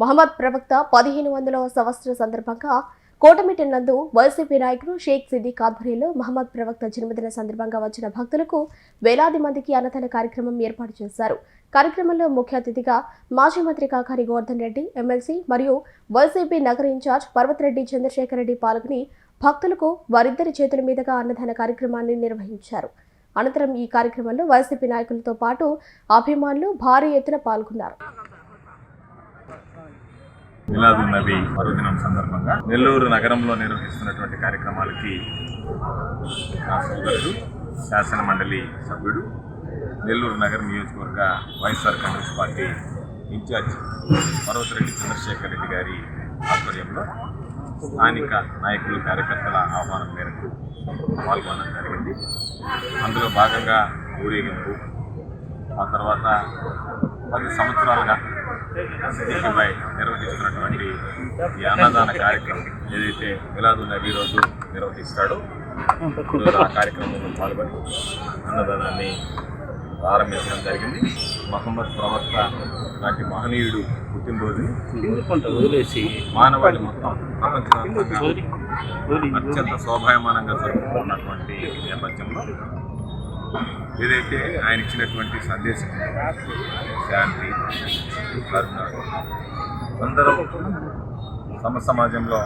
మహమ్మద్ ప్రవక్త పదిహేను వందల సంవత్సర సందర్భంగా కోటమిటన్ నందు వైసీపీ నాయకులు షేక్ సిద్దిక్ ఆధ్వర్యంలో మహమ్మద్ ప్రవక్త జన్మదిన సందర్భంగా వచ్చిన భక్తులకు వేలాది మందికి అన్నదాన కార్యక్రమం ఏర్పాటు చేశారు. కార్యక్రమంలో ముఖ్య అతిథిగా మాజీ మంత్రి కాకారి గోవర్ధన్ రెడ్డి ఎమ్మెల్సీ మరియు వైసీపీ నగర ఇన్ఛార్జ్ పర్వతరెడ్డి చంద్రశేఖర్ రెడ్డి పాల్గొని భక్తులకు వారిద్దరి చేతుల మీదుగా అన్నదాన కార్యక్రమాన్ని నిర్వహించారు. అనంతరం ఈ కార్యక్రమంలో వైసీపీ నాయకులతో పాటు అభిమానులు భారీ ఎత్తున పాల్గొన్నారు. మిలాదు నబీ పర్వదినం సందర్భంగా నెల్లూరు నగరంలో నిర్వహిస్తున్నటువంటి కార్యక్రమాలకి నా సోదరుడు శాసన మండలి సభ్యుడు నెల్లూరు నగర నియోజకవర్గ వైఎస్ఆర్ కాంగ్రెస్ పార్టీ ఇన్ఛార్జ్ పర్వతరెడ్డి చంద్రశేఖర్ రెడ్డి గారి ఆధ్వర్యంలో స్థానిక నాయకులు కార్యకర్తల ఆహ్వానం మేరకు పాల్గొనడం జరిగింది. అందులో భాగంగా ఊరేగింపు ఆ తర్వాత పది సంవత్సరాలుగా సిద్దికిపై నిర్వహిస్తున్నటువంటి ఈ అన్నదాన కార్యక్రమం ఏదైతే మిలాదు నబీ రోజు నిర్వహిస్తాడో ఆ కార్యక్రమంలో పాల్గొని అన్నదానాన్ని ప్రారంభించడం జరిగింది. మహమ్మద్ ప్రవక్త నాటి మహనీయుడు పుట్టినరోజు వదిలేసి మానవాళి మొత్తం ప్రపంచవ్యాప్తంగా అత్యంత శోభాయమానంగా జరుపుకున్నటువంటి నేపథ్యంలో ఏదైతే ఆయన ఇచ్చినటువంటి సందేశం శాంతి కరుణ అందరూ సమ సమాజంలో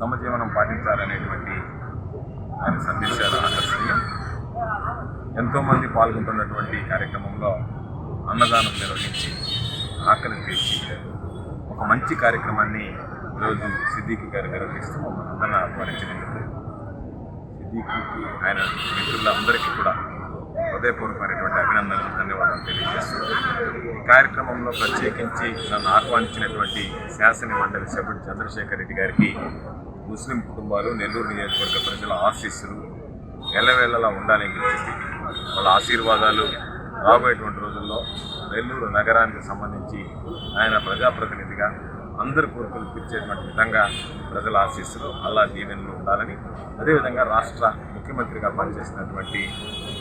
సమజీవనం పాటించాలనేటువంటి ఆయన సందేశాలు ఆకర్షణీయం ఎంతోమంది పాల్గొంటున్నటువంటి కార్యక్రమంలో అన్నదానం నిర్వహించి ఆకలి తీర్చి ఒక మంచి కార్యక్రమాన్ని ఈరోజు సిద్దికి గారు నిర్వహిస్తూ మనందరిని ఆహ్వానించినందుకు ఆయన మిత్రులందరికీ కూడా హృదయపూర్వకమైనటువంటి అభినందనలు ధన్యవాదాలు తెలియజేస్తున్నాను. ఈ కార్యక్రమంలో ప్రత్యేకించి నన్ను ఆహ్వానించినటువంటి శాసన మండలి సభ్యుడు చంద్రశేఖర్ రెడ్డి గారికి ముస్లిం కుటుంబాలు నెల్లూరు నియోజకవర్గ ప్రజల ఆశీస్సులు ఎల్లవేళలా ఉండాలని చెప్పి వాళ్ళ ఆశీర్వాదాలు రాబోయేటువంటి రోజుల్లో నెల్లూరు నగరానికి సంబంధించి ఆయన ప్రజాప్రతినిధిగా అందరి కోరికలు తీర్చేటువంటి విధంగా ప్రజల ఆశీస్సులు అల్లా దీవెనలు ఉండాలని అదేవిధంగా రాష్ట్ర ముఖ్యమంత్రిగా పనిచేసినటువంటి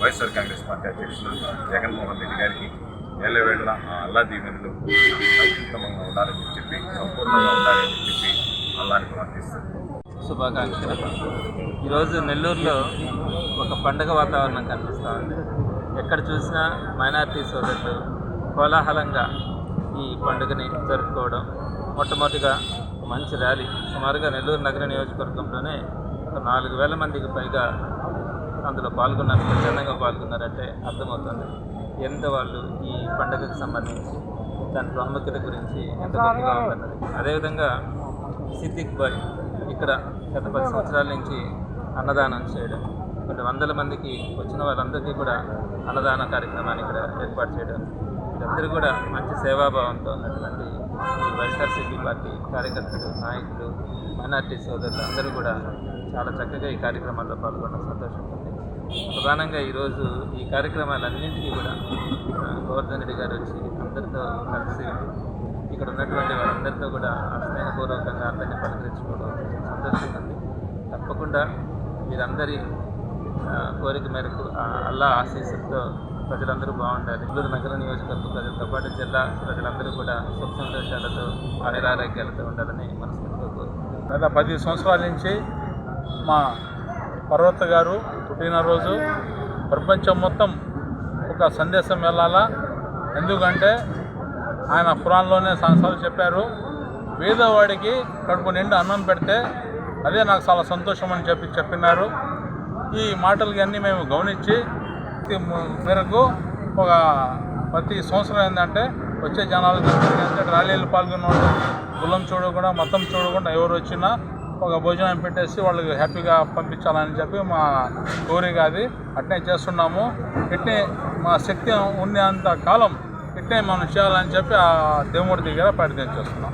వైఎస్ఆర్ కాంగ్రెస్ పార్టీ అధ్యక్షులు జగన్మోహన్ రెడ్డి గారికి ఏళ్ళవేళ్ళ ఆ అల్లా దీవెనలు ఉత్తమంగా ఉండాలని చెప్పి సంపూర్ణంగా ఉండాలని చెప్పి అల్లాని ప్రార్థిస్తారు శుభాకాంక్షలు. ఈరోజు నెల్లూరులో ఒక పండగ వాతావరణం కనిపిస్తూ ఉంది. ఎక్కడ చూసినా మైనార్టీ సోదరులు కోలాహలంగా ఈ పండుగని జరుపుకోవడం మొట్టమొదటిగా ఒక మంచి ర్యాలీ. సుమారుగా నెల్లూరు నగర నియోజకవర్గంలోనే ఒక నాలుగు వేల మందికి పైగా అందులో పాల్గొన్నారు. ప్రధానంగా పాల్గొన్నారంటే అర్థమవుతుంది. ఎంత వాళ్ళు ఈ పండుగకు సంబంధించి దాని ప్రాముఖ్యత గురించి ఎంత గొప్పగా ఉందన్నది. అదేవిధంగా సిద్దిక్ బాయ్ ఇక్కడ గత పది సంవత్సరాల నుంచి అన్నదానం చేయడం కొన్ని వందల మందికి వచ్చిన వాళ్ళందరికీ కూడా అన్నదాన కార్యక్రమాన్ని ఇక్కడ ఏర్పాటు చేయడం వీరందరూ కూడా మంచి సేవాభావంతో ఉన్నటువంటి వైఎస్ఆర్సీపీ పార్టీ కార్యకర్తలు నాయకులు మైనార్టీ సోదరులు అందరూ కూడా చాలా చక్కగా ఈ కార్యక్రమాల్లో పాల్గొనడం సంతోషం ఉంది. ప్రధానంగా ఈరోజు ఈ కార్యక్రమాలన్నింటినీ కూడా గోవర్ధన్ రెడ్డి గారు వచ్చి అందరితో కలిసి ఇక్కడ ఉన్నటువంటి వాళ్ళందరితో కూడా స్నేహపూర్వకంగా అందరినీ పలకరించుకోవడం సంతోషంగా ఉంది. తప్పకుండా వీరందరి కోరిక మేరకు అల్లా ఆశీస్సులతో ప్రజలందరూ బాగుండాలి. నెల్లూరు నగర నియోజకవర్గ ప్రజలతో పాటు జిల్లా ప్రజలందరూ కూడా సుఖ సంతోషాలతో ఆయురారోగ్యాలతో ఉండాలని మనస్ఫూర్తిగా కోరుకుంటున్నాను. గత పది సంవత్సరాల నుంచి మా పర్వత గారు పుట్టినరోజు ప్రపంచం మొత్తం ఒక సందేశం వెళ్ళాలా? ఎందుకంటే ఆయన పురాణంలోనే సంవత్సరాలు చెప్పారు పేదవాడికి కడుపు నిండా అన్నం పెడితే అదే నాకు చాలా సంతోషం అని చెప్పి చెప్పినారు. ఈ మాటలు అన్నీ మేము గమనించి మేరకు ఒక ప్రతి సంవత్సరం ఏంటంటే వచ్చే జనాలు ఏంటంటే ర్యాలీలు పాల్గొన్న కులం చూడకుండా మతం చూడకుండా ఎవరు వచ్చినా ఒక భోజనం పెట్టేసి వాళ్ళకి హ్యాపీగా పంపించాలని చెప్పి మా కోరిక అది. అట్నే చేస్తున్నాము. ఇట్నే మా శక్తి ఉన్నంత కాలం ఇట్నే మనం చేయాలని చెప్పి ఆ దేవుడి దగ్గర ప్రయత్నం చేస్తున్నాం.